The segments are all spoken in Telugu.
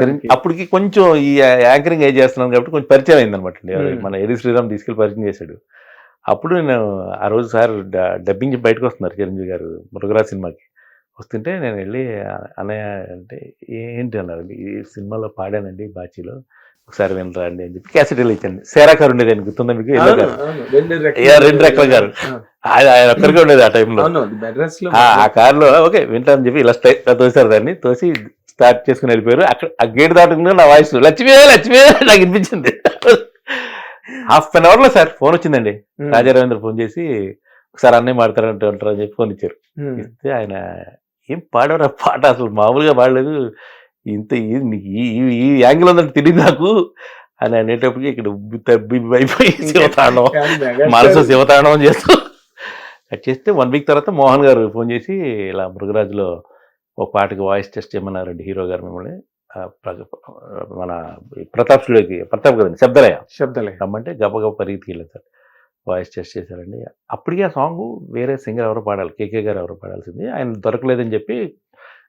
చిరంజీవి అప్పటికి కొంచెం ఈ యాంకరింగ్ ఏజ్ చేస్తున్నాను కాబట్టి కొంచెం పరిచయం అయింది అనమాట. మన ఎరి శ్రీరామ్ తీసుకెళ్ళి పరిచయం చేశాడు. అప్పుడు నేను ఆ రోజు సార్ డబ్బింగ్ బయటకు వస్తున్నారు చిరంజీవి గారు మురుగరాజ్ సినిమాకి. వస్తుంటే నేను వెళ్ళి "ఆ- అన్నయ్య అంటే ఏంటి అన్నారు. ఈ సినిమాలో పాడానండి బాచీలో. ఒకసారి వినరా అండి అని చెప్పి క్యాసెట్ ఇచ్చాను. సేరాకారు ఉండేది అని గుర్తుందా మీకు? రెండు. ఏ, రెక్కల గారు. ఆ, ఆయన ఒక్కరికే ఉండేది ఆ టైంలో. ఆ కారులో ఓకే వింటామని చెప్పి ఇలా స్టై- ఇలా తోసారు దాన్ని. తోసి స్టార్ట్ చేసుకుని వెళ్ళిపోయారు. అక్కడ ఆ గేట్ దాటుకుని నా వాయిస్ లక్ష్మీ లక్ష్మీ నాకు వినిపించింది. హాఫ్ అన్ అవర్లో సార్ ఫోన్ వచ్చిందండి. రాజా రవీంద్ర ఫోన్ చేసి ఒకసారి అన్నయ్య మాడతారంటే ఉంటారు అని చెప్పి ఫోన్ ఇచ్చారు. ఇస్తే ఆయన ఏం పాడారు ఆ పాట అసలు? మామూలుగా పాడలేదు. ఇంత ఈ- నీకు ఈ యాంగిల్ ఉందంటే తెలియదు నాకు అని అనేటప్పటికి ఇక్కడ అయిపోయి శివతాండం. మనసు శివతాండవం చేస్తూ. చేస్తే వన్ వీక్ తర్వాత మోహన్ గారు ఫోన్ చేసి ఇలా మృగరాజులో ఒక పాటకి వాయిస్ టెస్ట్ చేయమన్నారండి హీరో గారు మిమ్మల్ని. మన ప్రతాప్ స్టూడియోకి ప్రతాప్ కదండి శబ్దలయ. శబ్దలే రమ్మంటే గబగబ పరిగెత్తికి వెళ్ళారు వాయిస్ టెస్ట్ చేశారండి. అప్పటికే ఆ సాంగ్ వేరే సింగర్ ఎవరో పాడాలి కేకే గారు ఎవరో పాడాల్సింది. ఆయన దొరకలేదని చెప్పి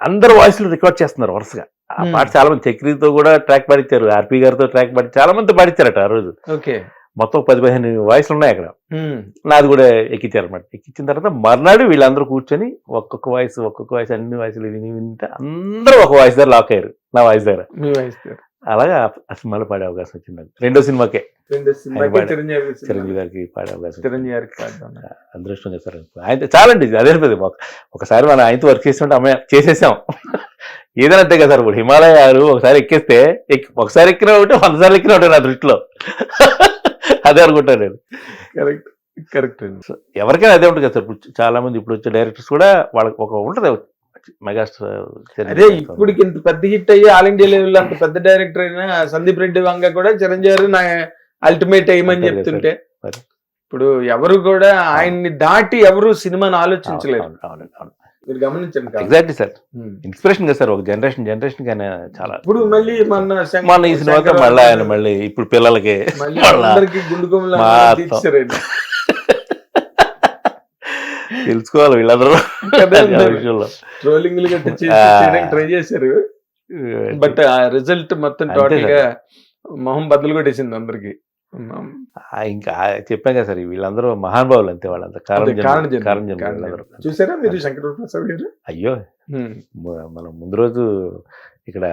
అందరు వాయిస్లు రికార్డ్ చేస్తున్నారు వరుసగా. ఆ. పాట చాలా మంది చక్రితో కూడా ట్రాక్ పాడించారు ఆర్పి గారితో ట్రాక్ పాడి చాలా మంది పాడించారట ఆ రోజు. ఓకే. మొత్తం పది పదిహేను వాయిస్లు ఉన్నాయి అక్కడ నాది కూడా ఎక్కించారు అనమాట ఎక్కించిన తర్వాత మర్నాడు వీళ్ళందరూ కూర్చొని ఒక్కొక్క వాయిస్ ఒక్కొక్క వాయిస్ అన్ని వాయిస్లు విని వింటే అందరూ ఒక వాయిస్ దగ్గర లాక్ అయ్యారు నా వాయిస్ దగ్గర. అలాగా ఆ సినిమాలో పాడే అవకాశం వచ్చింది. రెండో సినిమాకే. చిరంజీవి గారికి పాడే అవకాశం. చిరంజీవి గారికి. అదృష్టం చేస్తారు. ఆయన చాలండి అదే పెద్ద ఒకసారి మనం ఆయనతో వర్క్ చేస్తుంటే అమ్మాయి చేసేసాం. ఏదైనా అంతే కదా సార్ ఇప్పుడు హిమాలయాలు ఒకసారి ఎక్కేస్తే ఎక్కి ఒకసారి ఎక్కిన ఒకటి వంద సార్లు ఎక్కిన ఒకటి నా దృష్టిలో. అదే అనుకుంటాను నేను. కరెక్ట్ కరెక్ట్ అండి. ఎవరికైనా అదే ఉంటుంది కదా సార్. ఇప్పుడు చాలా మంది ఇప్పుడు వచ్చే డైరెక్టర్స్ కూడా వాళ్ళకి ఒక ఉంటుంది మెగాస్టార్ అదే ఇప్పటికి ఇంత పెద్ద హిట్ అయ్యి ఆల్ ఇండియా లెవెల్ అంత పెద్ద డైరెక్టర్ అయినా సందీప్ రెడ్డి వంగ కూడా చిరంజీవి నా అల్టిమేట్ అయ్యమని చెప్తుంటే. ఇప్పుడు ఎవరు కూడా ఆయన్ని దాటి ఎవరు సినిమాని ఆలోచించలేరు. మీరు గమనించండి. Exactly sir. ఇన్స్పిరేషన్ కదా సార్ ఒక జనరేషన్ జనరేషన్ కానీ చాలా. ఇప్పుడు మళ్ళీ మన శంకర్- మన ఈ సినిమాతో శంకర్ మళ్ళీ ఆయన మళ్ళీ ఇప్పుడు పిల్లలకి. తెలుసుకోవాలి వీళ్ళందరూ. ట్రోలింగ్లు ట్రై చేశారు. బట్ ఆ రిజల్ట్ మొత్తం టోటల్. గా మొహం బద్దలు కొట్టేసింది అందరికి. ఇంకా చెప్పాం కదా సార్ వీళ్ళందరూ మహానుభావులు అంతే వాళ్ళంతా. కారణం. చూసారా మీరు శంకర ప్రసాద్ గారు? అయ్యో మనం ముందు రోజు ఇక్కడ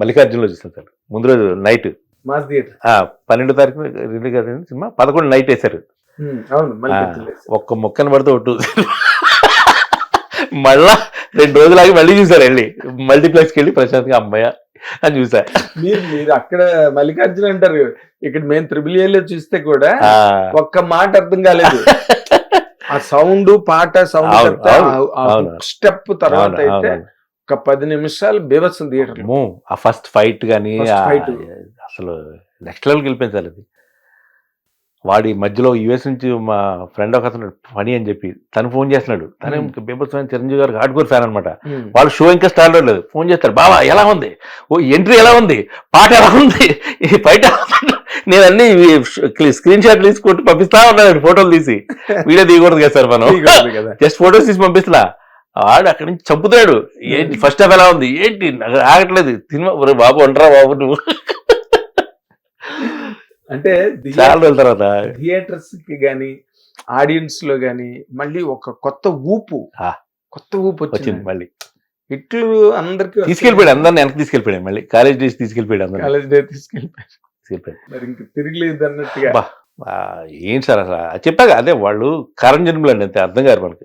మల్లికార్జునలో చూసాం సార్. ముందు రోజు నైట్. Mass theatre. పన్నెండో తారీఖు రిలీజ్ కదా సినిమా పదకొండు నైట్ వేశారు. అవును. ఒక్క మొక్కను పడితే ఒట్టు. మళ్ళా రెండు రోజులు ఆగి మళ్ళీ చూసారు వెళ్ళి. మల్టీప్లెక్స్కి వెళ్ళి ప్రశాంత్గా అమ్మాయ అని చూసా మీరు మీరు అక్కడ మల్లికార్జున అంటారు ఇక్కడ మేము త్రిబుల్లో చూస్తే కూడా ఒక్క మాట అర్థం కాలేదు ఆ సౌండ్ పాట సౌండ్. స్టెప్ తర్వాత అయితే. ఒక పది నిమిషాలు బీభత్సం థియేటర్ ఆ ఫస్ట్ ఫైట్ కానీ. అసలు నెక్స్ట్ లెవెల్కి వెళ్ళిపోయింది అది వాడి మధ్యలో యుఎస్ నుంచి మా ఫ్రెండ్ ఒక అతను పని అని చెప్పి తను ఫోన్ చేస్తున్నాడు. తను. బీభత్సమైన చిరంజీవి గారు హార్డ్ కోర్ ఫ్యాన్ అనమాట వాళ్ళు షో ఇంకా స్టార్ట్ అవ్వలేదు. ఫోన్ చేస్తారు బావా ఎలా ఉంది? ఓ ఎంట్రీ ఎలా ఉంది? పాట ఎలా ఉంది? ఈ బయట ఎలా ఉంది?" నేను అన్ని స్క్రీన్ షాట్లు తీసి కొట్టి పంపిస్తా ఉన్నాడు ఫోటోలు తీసి. వీడియో తీయకూడదు కదా సార్ మనం? జస్ట్ ఫోటోస్ తీసి పంపిస్తున్నా ఆడు అక్కడి నుంచి చంపుతాడు ఏంటి ఫస్ట్ హాఫ్ ఎలా ఉంది? ఏంటి? ఆగట్లేదు. సినిమా బాబు అంటారా బాబు నువ్వు. అంటే చాలా రోజుల తర్వాత. థియేటర్స్కి గాని ఆడియన్స్లో గాని మళ్ళీ ఒక కొత్త ఊపు. ఆ. కొత్త ఊపు వచ్చింది. మళ్ళీ. ఇట్లు అందరికి తీసుకెళ్ళిపోయాడు అందరిని వెనక్కి తీసుకెళ్ళిపోయాడు మళ్ళీ. కాలేజ్ డేస్ తీసుకెళ్ళిపోయాడు అందరిని. కాలేజ్ డే తీసుకెళ్ళిపోయాడు. మరి ఇంక తిరగలేదు అన్నట్టుగా ఏంటి సార్ అసలు? అది చెప్పాక అదే వాళ్ళు కారణం జన్మలు అండి అంతే అర్థం కాదు మనకి.